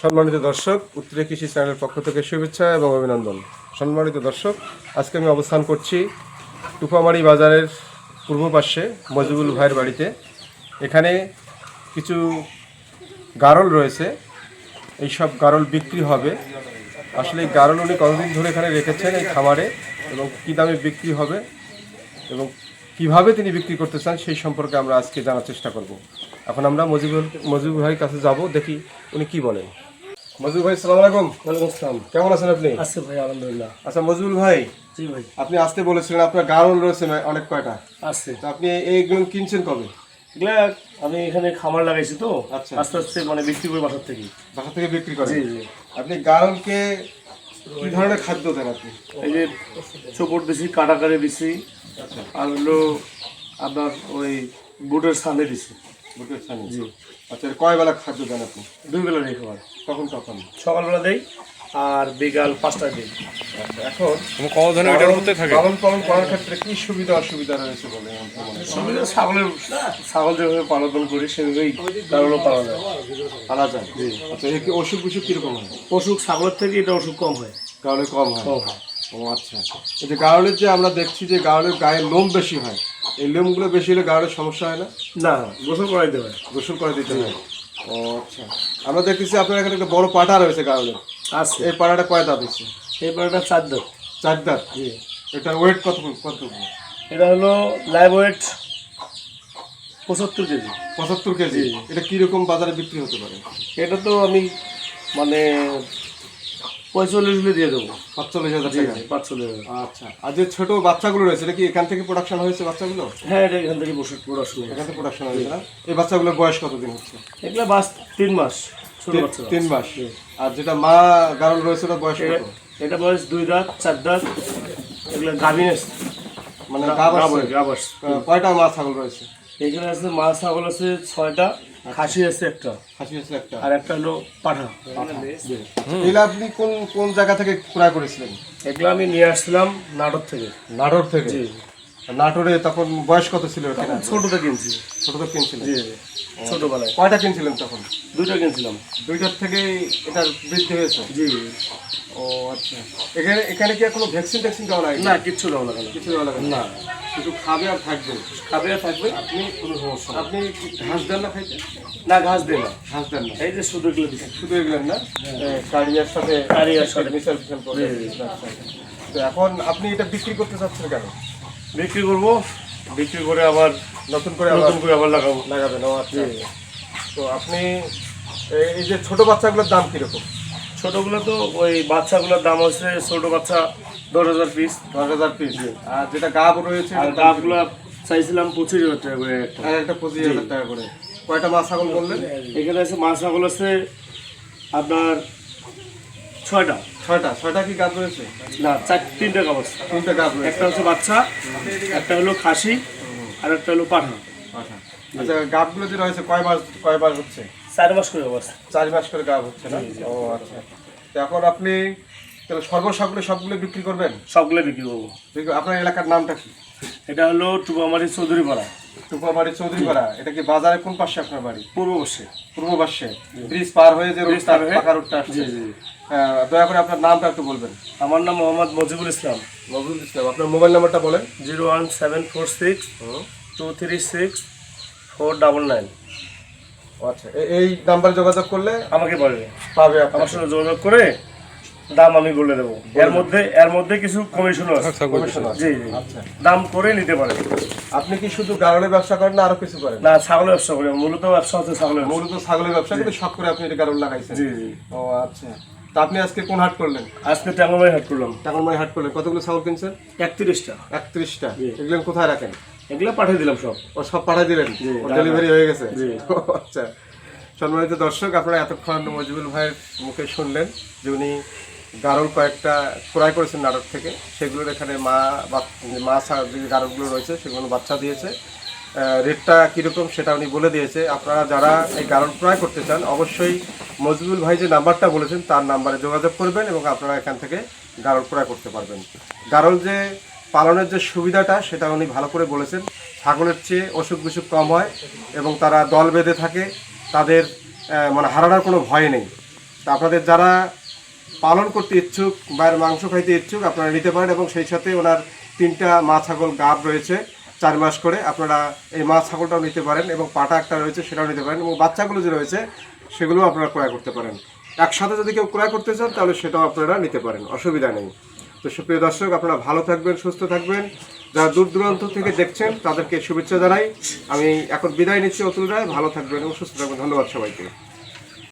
সম্মানিত দর্শক, উত্তরে কৃষি চ্যানেলের পক্ষ থেকে শুভেচ্ছা এবং অভিনন্দন। সম্মানিত দর্শক, আজকে আমি অবস্থান করছি টুপামারি বাজারের পূর্ব পাশে মজিবুল ভাইয়ের বাড়িতে। এখানে কিছু গারল রয়েছে। এই সব গারল বিক্রি হবে। আসলে এই গারল উনি কতদিন ধরে এখানে রেখেছেন এই খামারে এবং কী দামে বিক্রি হবে এবং কীভাবে তিনি বিক্রি করতে চান সেই সম্পর্কে আমরা আজকে জানার চেষ্টা করব। এখন আমরা মজিবুল মজিবুল ভাইয়ের কাছে যাব, দেখি উনি কি বলেন। মজিবুল ভাই সালাম আলাইকুম। ওয়ালাইকুম আসসালাম। কেমন আছেন আপনি? আছে ভাই আলহামদুলিল্লাহ। আচ্ছা মজিবুল ভাই জি ভাই। আপনি আসতে বলেছিলেন আপনার গারল রয়েছে অনেক কয়টা? আছে। তো আপনি এইগুলো কিনছেন কবে? এগুলা আমি এখানে খামার লাগাইছি তো আচ্ছা। আস্তে আস্তে মানে বিক্রি করি বাসার থেকে। বাসা থেকে বিক্রি করেন? জি জি। আপনি গারলকে কি ধরনের খাদ্য দেন আপনি? এই যে চোপড় দিছি কাটাকারি দিছি আর হলো আপনার ওই বুটের সামনে দিছি। বুকের ছানি জি। আচ্ছা কয় বেলা খাদ্য দেন আপনি? দুই বেলা নেই খাবার কখন কখন? সকালবেলা দেই আর বিকাল পাঁচটায় দিই। আচ্ছা। এখন কতদিন ওইটার মধ্যে থাকে। লালন পালন করার ক্ষেত্রে কি সুবিধা অসুবিধা রয়েছে বলে সুবিধা ছাগলের ছাগল যেভাবে পালন করি সেভাবেই তারও পালন যায় পালা যায়। আচ্ছা এর কি অসুখ বিসুখ কীরকম হয়? অসুখ ছাগলের থেকে এটা অসুখ কম হয়। গাওয়ালে কম হয়। কম হয়। ও আচ্ছা এই যে গাওয়ালের যে আমরা দেখছি যে গাওয়ালের গায়ে লোম বেশি হয় এই লোমগুলো বেশি হলে গাওয়ালের সমস্যা হয় না? না গোসল করাইতে হয়। গোসল করে দিতে হয়। ও আচ্ছা। আমরা দেখতেছি আপনার এখানে একটা বড় পাটা রয়েছে গাওয়ালের আছে। এই পাটাটা কয় দাঁত হচ্ছে এই পাড়াটা চার দাঁত। চার দাঁত? জি। এটার ওয়েট কত কত? এটা হলো লাইভ ওয়েট পঁচাত্তর কেজি। পঁচাত্তর কেজি? এটা কীরকম বাজারে বিক্রি হতে পারে? এটা তো আমি মানে পঁয়তাল্লিশ হলে দিয়ে দেবো। সাতচল্লিশ হাজার টাকা। পাঁচচল্লিশ হাজার। আচ্ছা। আর যে ছোট বাচ্চাগুলো রয়েছে এটা কি এখান থেকে প্রোডাকশন হয়েছে বাচ্চাগুলো? হ্যাঁ এটা এখান থেকে পড়াশোনা এখান থেকে প্রোডাকশন হয়েছে না? এই বাচ্চাগুলোর বয়স কতদিন হচ্ছে? এগুলো বাস তিন মাস তিন- মাস। আর যেটা মা গারল রয়েছে ওটা বয়স এটা বয়স দুই দাঁত চার দাঁত। এগুলো গাভিনেস মানে কয়টা মা ছাগল রয়েছে? এখানে আছে মা ছাগল আছে ছয়টা। খাসি আছে একটা। খাসি আছে একটা। আর একটা হলো পাঠা। এগুলো আপনি কোন কোন জায়গা থেকে ক্রয় করেছিলেন? এগুলো আমি নিয়ে আসছিলাম নাটোর থেকে। নাটোর থেকে? জি। নাটোরে তখন বয়স কত ছিল ছোটটা কিনছি। ছোট তো কিনছিলেন? জি ছোটবেলায়। কয়টা কিনছিলেন তখন? দুইটা কিনছিলাম। দুইটার থেকে এটা বৃদ্ধি হয়েছে? জি। ও আচ্ছা। এখানে এখানে কি কোনো ভ্যাকসিন ট্যাকসিন দেওয়া লাগে না কিচ্ছু দেওয়া লাগে কিছু দেওয়া লাগে না? শুধু খাবে আর থাকবে? খাবে আর থাকবে? আপনি কোনো সমস্যা আপনি ঘাস দেন না খাইতে? না ঘাস দেয় না। ঘাস দেন না? এই যে শুধু এগুলো শুধু এগুলেন না কারিয়ার সাথে কারিয়ার সাথে। মিশাল ফিশাল করে। তো এখন আপনি এটা বিক্রি করতে চাচ্ছেন কেন? বিক্রি করব। বিক্রি করে আবার নতুন করে আবার নতুন করে আবার লাগাবো। লাগাবেন ও আচ্ছা। তো আপনি এই- যে ছোট বাচ্চাগুলোর দাম কীরকম? ছোটোগুলো তো ওই বাচ্চাগুলোর দাম হচ্ছে ছোট বাচ্চা দশ হাজার পিস দশ হাজার পিস আর যেটা গাব রয়েছে আর গাবগুলো চাইছিলাম পঁচিশ হাজার টাকা করে একটা। আর একটা পঁচিশ হাজার টাকা করে। কয়টা মাছ ছাগল বললেন? এখানে আছে মাছ ছাগল আছে আপনার ছয়টা। ছয়টা ছয়টা কি গাব রয়েছে? না চার তিনটা গাব আছে তিনটা গাব রয়েছে। একটা হচ্ছে বাচ্চা একটা হলো খাসি আর একটা হলো পাঠা। আচ্ছা আচ্ছা গাবগুলো যে রয়েছে কয় মাস কয় মাস হচ্ছে? চার মাস করে চার মাস করে গাব হচ্ছে না? ও আচ্ছা। এখন আপনি তাহলে সবগুলো বিক্রি করবেন? সবগুলো বিক্রি করব। আপনার এলাকার নামটা কি? এটা হলো টুবামারি চৌধুরী পাড়া টুপাবাড়ি চৌধুরীপাড়া। এটা কি বাজারে কোন পাশে আপনার বাড়ি? পূর্ব বসে পূর্ব পাশে। ব্রিজ পার হয়ে যে রোডটা পাকা রোডটা আসছে। দয়া করে আপনার নামটা একটু বলবেন। আমার নাম মোহাম্মদ মজিবুল ইসলাম। নজরুল ইসলাম। আপনার মোবাইল নাম্বারটা বলেন। Zero one seven four six two three six four double nine. আচ্ছা এই নাম্বারে যোগাযোগ করলে আমাকে বলবে। পাবে আপনার আমার সঙ্গে যোগাযোগ করে দাম আমি বলে দেবো। এর মধ্যে এর মধ্যে কিছু কমিশন আছে। জি জি। আচ্ছা। দাম করে নিতে পারে। আপনি কি শুধু গারলের ব্যবসা করেন না আরও কিছু করেন? না ছাগলের ব্যবসা করি। মূলত ব্যবসা হচ্ছে ছাগলের মূলত ছাগলের ব্যবসা কিন্তু শখ করে আপনি এটা গারল লাগাইছেন। জি জি। ও আচ্ছা। তা আপনি আজকে কোন হাট করলেন? আজকে ট্যাঙ্গমাই হাট করলাম। টাকামাই হাট করলেন। কতগুলো ছাগল কিনছেন? একত্রিশটা। একত্রিশটা। এগুলো কোথায় রাখেন? এগুলো পাঠিয়ে দিলাম সব। ও সব পাঠিয়ে দিলেন? ডেলিভারি হয়ে গেছে? জি। ও, আচ্ছা। সম্মানিত দর্শক আপনারা এতক্ষণ মজিবুল ভাইয়ের মুখে শুনলেন যে উনি গারল কয়েকটা ক্রয় করেছেন নাটক থেকে। সেগুলোর এখানে মা মা যে গারলগুলো রয়েছে, সেগুলো বাচ্চা দিয়েছে। রেটটা কীরকম সেটা উনি বলে দিয়েছে। আপনারা যারা এই গারল ক্রয় করতে চান, অবশ্যই মজবুল ভাই যে নাম্বারটা বলেছেন, তার নাম্বারে যোগাযোগ করবেন এবং আপনারা এখান থেকে গারল ক্রয় করতে পারবেন। গারল যে পালনের যে সুবিধাটা, সেটা উনি ভালো করে বলেছেন। ছাগলের চেয়ে অসুখ বিসুখ কম হয় এবং তারা দল বেঁধে থাকে। তাদের মানে হারানোর কোনো ভয় নেই। আপনাদের যারা পালন করতে ইচ্ছুক বা এর মাংস খাইতে ইচ্ছুক আপনারা নিতে পারেন এবং সেই সাথে ওনার তিনটা মা ছাগল গাব রয়েছে চার মাস করে, আপনারা এই মা ছাগলটাও নিতে পারেন এবং পাটা একটা রয়েছে সেটাও নিতে পারেন এবং বাচ্চাগুলো যে রয়েছে সেগুলো আপনারা ক্রয় করতে পারেন। একসাথে যদি কেউ ক্রয় করতে চান তাহলে সেটাও আপনারা নিতে পারেন, অসুবিধা নেই। তো সুপ্রিয় দর্শক, আপনারা ভালো থাকবেন, সুস্থ থাকবেন। যারা দূর দূরান্ত থেকে দেখছেন তাদেরকে শুভেচ্ছা জানাই। আমি এখন বিদায় নিচ্ছি অতুল রায়, ভালো থাকবেন এবং সুস্থ থাকবেন। ধন্যবাদ সবাইকে।